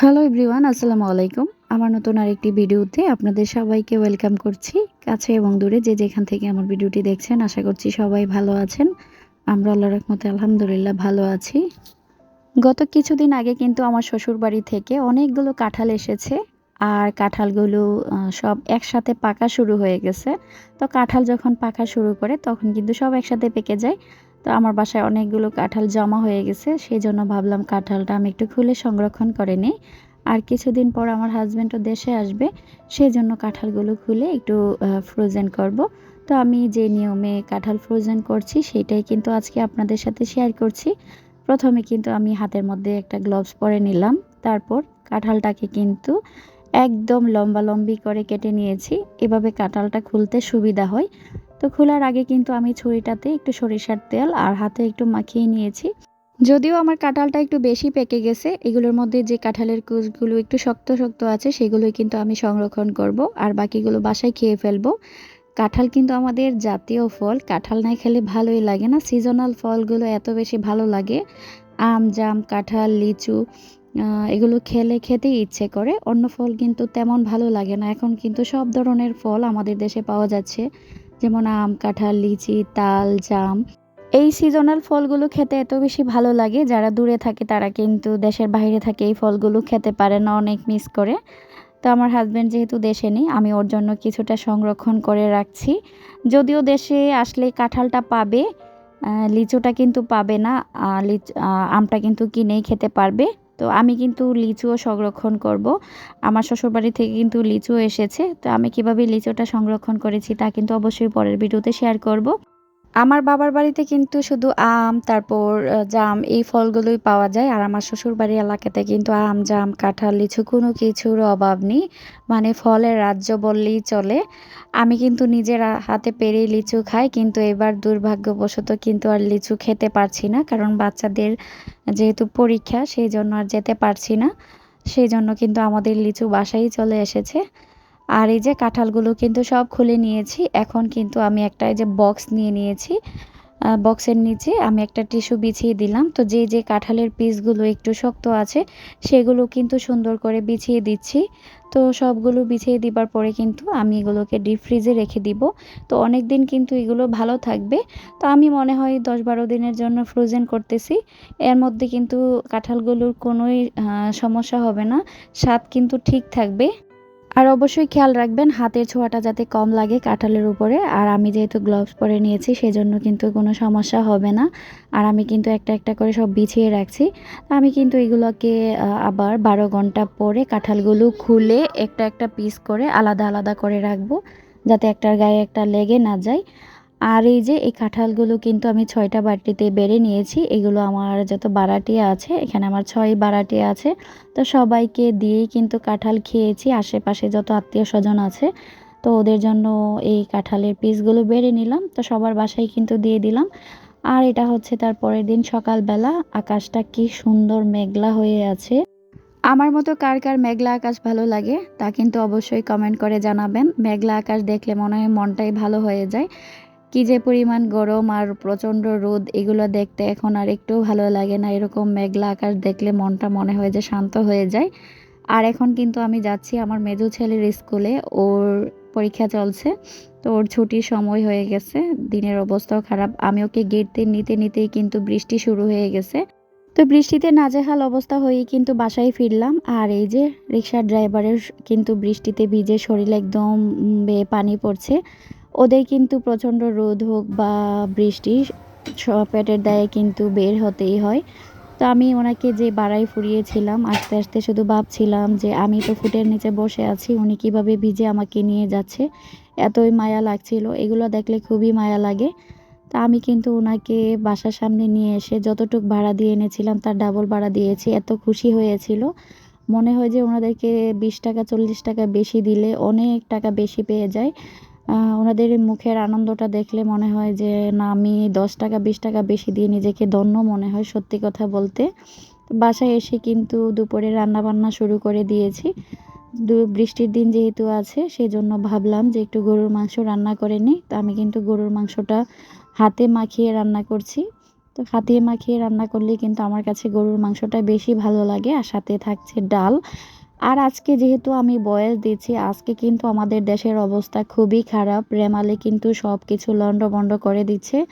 Hello everyone, আসসালামু আলাইকুম। আমার নতুন আরেকটি ভিডিওতে আপনাদের সবাইকে ওয়েলকাম করছি। কাছে এবং দূরে যে যেখান থেকে আমার ভিডিওটি দেখছেন, আশা করছি সবাই ভালো আছেন। আমরা আল্লাহ রহমতে আলহামদুলিল্লাহ ভালো আছি। গত কিছুদিন আগে কিন্তু আমার শ্বশুর বাড়ি থেকে অনেকগুলো কাঁঠাল এসেছে আর কাঁঠালগুলো সব একসাথে পাকা শুরু হয়ে গেছে। তো কাঁঠাল যখন পাকা শুরু করে, তখন কিন্তু সব একসাথে পেকে যায়। তো আমার বাসায় অনেকগুলো কাঁঠাল জমা হয়ে গেছে সেই জন্য ভাবলাম কাঁঠালটা আমি একটু খুলে সংরক্ষণ করে নিই। আর কিছুদিন পর আমার হাজব্যান্ডও দেশে আসবে সেই জন্য কাঁঠালগুলো খুলে একটু ফ্রোজেন করব। তো আমি যে নিয়মে কাঁঠাল ফ্রোজেন করছি, সেটাই কিন্তু আজকে আপনাদের সাথে শেয়ার করছি। প্রথমে কিন্তু আমি হাতের মধ্যে একটা গ্লোভস পরে নিলাম, তারপর কাঁঠালটাকে কিন্তু একদম লম্বা লম্বি করে কেটে নিয়েছি। এভাবে কাঁঠালটা খুলতে সুবিধা হয়। তো খোলার আগে কিন্তু আমি ছুরিটাতে একটু সরিষার তেল আর হাতে একটু মাখিয়ে নিয়েছি। যদিও আমার কাঁঠালটা একটু বেশি পেকে গেছে, এগুলোর মধ্যে যে কাঁঠালের কুচগুলো একটু শক্ত শক্ত আছে, সেগুলোই কিন্তু আমি সংরক্ষণ করব আর বাকিগুলো বাসায় খেয়ে ফেলব। কাঁঠাল কিন্তু আমাদের জাতীয় ফল, কাঁঠাল না খেলে ভালোই লাগে না। সিজনাল ফলগুলো এত বেশি ভালো লাগে, আম, জাম, কাঁঠাল, লিচু এগুলো খেলে খেতেই ইচ্ছে করে। অন্য ফল কিন্তু তেমন ভালো লাগে না। এখন কিন্তু সব ধরনের ফল আমাদের দেশে পাওয়া যাচ্ছে। যেমন আম, কাঁঠাল, লিচি, তাল, জাম। এই সিজনাল ফলগুলো খেতে এত বেশি ভালো লাগে, যারা দূরে থাকে তারা কিন্তু দেশের বাইরে থাকে এই ফলগুলো খেতে পারে না, অনেক মিস করে। তো আমার হাজব্যান্ড যেহেতু দেশে নেই, আমি ওর জন্য কিছুটা সংরক্ষণ করে রাখছি। যদিও দেশে আসলে কাঁঠালটা পাবে লিচুটা কিন্তু পাবে না আমটা কিন্তু কিনেই খেতে পারবে। তো আমি কিন্তু লিচুও সংরক্ষণ করব। আমার শ্বশুরবাড়ি থেকে কিন্তু লিচু এসেছে। তো আমি কীভাবে লিচুটা সংরক্ষণ করেছি তা কিন্তু অবশ্যই পরের ভিডিওতে শেয়ার করব। আমার বাবার বাড়িতে কিন্তু শুধু আম, তারপর জাম এই ফলগুলোই পাওয়া যায়। আর আমার শ্বশুর বাড়ির এলাকাতে কিন্তু আম, জাম, কাঁঠাল, লিচু কোনো কিছুর অভাব নেই। মানে ফলের রাজ্য বললেই চলে। আমি কিন্তু নিজের হাতে পেরে লিচু খাই, কিন্তু এবার দুর্ভাগ্যবশত কিন্তু আর লিচু খেতে পারছি না। কারণ বাচ্চাদের যেহেতু পরীক্ষা, সেই জন্য আর যেতে পারছি না। সেই জন্য কিন্তু আমাদের লিচু বাসায় চলে এসেছে। আর এই যে কাঁঠালগুলো কিন্তু সব খুলে নিয়েছি। এখন কিন্তু আমি একটা এই যে বক্স নিয়ে নিয়েছি। বক্সের নিচে আমি একটা টিস্যু বিছিয়ে দিলাম। তো যে যে কাঁঠালের পিসগুলো একটু শক্ত আছে, সেগুলো কিন্তু সুন্দর করে বিছিয়ে দিচ্ছি। তো সবগুলো বিছিয়ে দিবার পরে কিন্তু আমি এগুলোকে ডিপ ফ্রিজে রেখে দিব। তো অনেক দিন কিন্তু এগুলো ভালো থাকবে। তো আমি মনে হয় দশ বারো দিনের জন্য ফ্রোজেন করতেছি। এর মধ্যে কিন্তু কাঁঠালগুলোর কোনোই সমস্যা হবে না। স্বাদ কিন্তু ঠিক থাকবে। আর অবশ্যই খেয়াল রাখবেন, হাতের ছোঁয়াটা যাতে কম লাগে কাঁঠালের উপরে। আর আমি যেহেতু গ্লাভস পরে নিয়েছি, সেজন্য কিন্তু কোনো সমস্যা হবে না। আর আমি কিন্তু একটা একটা করে সব বিছিয়ে রাখছি। আমি কিন্তু এগুলোকে আবার বারো ঘণ্টা পরে কাঁঠালগুলো খুলে একটা একটা পিস করে আলাদা আলাদা করে রাখব, যাতে একটার গায়ে একটা লেগে না যায়। আর এই যে এই কাঁঠালগুলো কিন্তু আমি ছয়টা বাটিতে বেড়ে নিয়েছি। এগুলো আমার যত বারাটিয়া আছে, এখানে আমার ছয় বারাটিয়া আছে। তো সবাইকে দিয়েই কিন্তু কাঁঠাল খেয়েছি। আশেপাশে যত আত্মীয় স্বজন আছে, তো ওদের জন্য এই কাঁঠালের পিসগুলো বেড়ে নিলাম। তো সবার বাসায় কিন্তু দিয়ে দিলাম। আর এটা হচ্ছে তার পরের দিন সকালবেলা। আকাশটা কি সুন্দর মেঘলা হয়ে আছে। আমার মতো কার কার মেঘলা আকাশ ভালো লাগে, তা কিন্তু অবশ্যই কমেন্ট করে জানাবেন। মেঘলা আকাশ দেখলে মনে হয় মনটাই ভালো হয়ে যায়। কি যে পরিমাণ গরম আর প্রচণ্ড রোদ, এগুলো দেখতে এখন আর একটু ভালো লাগে না। এরকম মেঘলা আকাশ দেখলে মনটা মনে হয় যে শান্ত হয়ে যায়। আর এখন কিন্তু আমি যাচ্ছি আমার মেজো ছেলের স্কুলে, ওর পরীক্ষা চলছে, তো ওর ছুটির সময় হয়ে গেছে, দিনের অবস্থাও খারাপ। আমি ওকে গেটতে নিতে নিতেই কিন্তু বৃষ্টি শুরু হয়ে গেছে। তো বৃষ্টিতে নাজেহাল অবস্থা হয়েই কিন্তু বাসায় ফিরলাম। আর এই যে রিক্সার ড্রাইভারের কিন্তু বৃষ্টিতে ভিজে শরীর একদম পানি পড়ছে। ওদের কিন্তু প্রচণ্ড রোদ হোক বা বৃষ্টি পেটের দায়ে কিন্তু বের হতেই হয়। তো আমি ওনাকে যে বাড়াই ফুরিয়েছিলাম, আস্তে আস্তে শুধু ভাবছিলাম যে আমি তো ফুটের নিচে বসে আছি, উনি কীভাবে ভিজে আমাকে নিয়ে যাচ্ছে? এতই মায়া লাগছিল। এগুলো দেখলে খুবই মায়া লাগে। তা আমি কিন্তু ওনাকে বাসার সামনে নিয়ে এসে যতটুক ভাড়া দিয়ে এনেছিলাম, তার ডাবল ভাড়া দিয়েছি। এত খুশি হয়েছিল। মনে হয় যে ওনাদেরকে বিশ টাকা, চল্লিশ টাকা বেশি দিলে অনেক টাকা বেশি পেয়ে যায়। ওনাদের মুখের আনন্দটা দেখলে মনে হয় যে, না, আমি দশ টাকা, বিশ টাকা বেশি দিয়ে নিজেকে ধন্য মনে হয় সত্যি কথা বলতে। বাসায় এসে কিন্তু দুপুরে রান্না বান্না শুরু করে দিয়েছি। দু, বৃষ্টির দিন যেহেতু আছে সেই জন্য ভাবলাম যে একটু গরুর মাংস রান্না করে নিই। তো আমি কিন্তু গরুর মাংসটা হাতে মাখিয়ে রান্না করছি। তো হাতে মাখিয়ে রান্না করলে কিন্তু আমার কাছে গরুর মাংসটা বেশি ভালো লাগে, আর সাথে থাকছে ডাল। আর আজকে যেহেতু আমি বয়স দিচ্ছি, আজকে কিন্তু আমাদের দেশের অবস্থা খুবই খারাপ। রেমালে কিন্তু সব কিছু লণ্ডভণ্ড করে দিচ্ছে।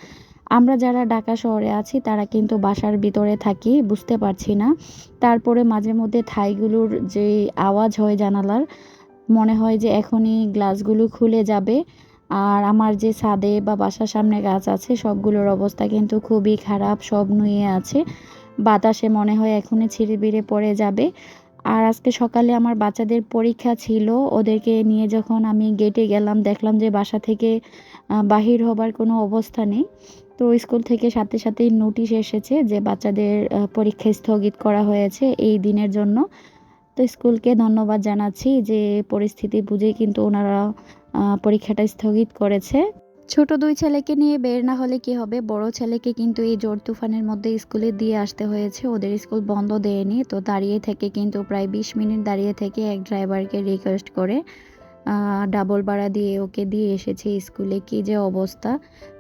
আমরা যারা ঢাকা শহরে আছি, তারা কিন্তু বাসার ভিতরে থাকি, বুঝতে পারছি না। তারপরে মাঝে মধ্যে থাইগুলোর যে আওয়াজ হয় জানালার, মনে হয় যে এখনই গ্লাসগুলো খুলে যাবে। আর আমার যে ছাদে বা বাসার সামনে গাছ আছে, সবগুলোর অবস্থা কিন্তু খুবই খারাপ, সব নুয়ে আছে। বাতাসে মনে হয় এখনই ছিঁড়ে বিড়ে পড়ে যাবে। আর আজকে সকালে আমার বাচ্চাদের পরীক্ষা ছিল। ওদেরকে নিয়ে যখন আমি গেটে গেলাম, দেখলাম যে বাসা থেকে বাহির হবার কোনো অবস্থা নেই। তো স্কুল থেকে সাথে সাথেই নোটিশ এসেছে যে বাচ্চাদের পরীক্ষা স্থগিত করা হয়েছে এই দিনের জন্য। তো স্কুলকে ধন্যবাদ জানাচ্ছি যে পরিস্থিতি বুঝে কিন্তু ওনারা পরীক্ষাটা স্থগিত করেছে। ছোট দুই ছেলেকে নিয়ে বের না হলে কি হবে? বড় ছেলেকে কিন্তু এই জোর তুফানের মধ্যে স্কুলে দিয়ে আসতে হয়েছে। ওদের স্কুল বন্ধ দেয়নি, তো দাঁড়িয়ে থেকে কিন্তু প্রায় বিশ মিনিট দাঁড়িয়ে থেকে এক ড্রাইভারকে রিকোয়েস্ট করে ডাবল ভাড়া দিয়ে ওকে দিয়ে এসেছে স্কুলে। কি যে অবস্থা!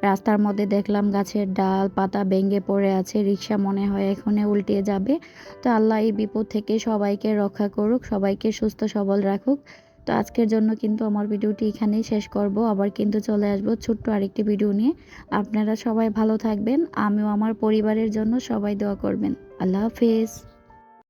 রাস্তার মধ্যে দেখলাম গাছের ডাল, পাতা ভেঙে পড়ে আছে রিক্সা মনে হয় এখানে উল্টে যাবে। তো আল্লাহ এই বিপদ থেকে সবাইকে রক্ষা করুক, সবাইকে সুস্থ সবল রাখুক। তো আজকের জন্য কিন্তু আমার ভিডিওটি এখানেই শেষ করব। আবার কিন্তু চলে আসব ছোট্ট আরেকটি ভিডিও নিয়ে। আপনারা সবাই ভালো থাকবেন। আমিও আমার পরিবারের জন্য সবাই দোয়া করবেন। আল্লাহ হাফেজ।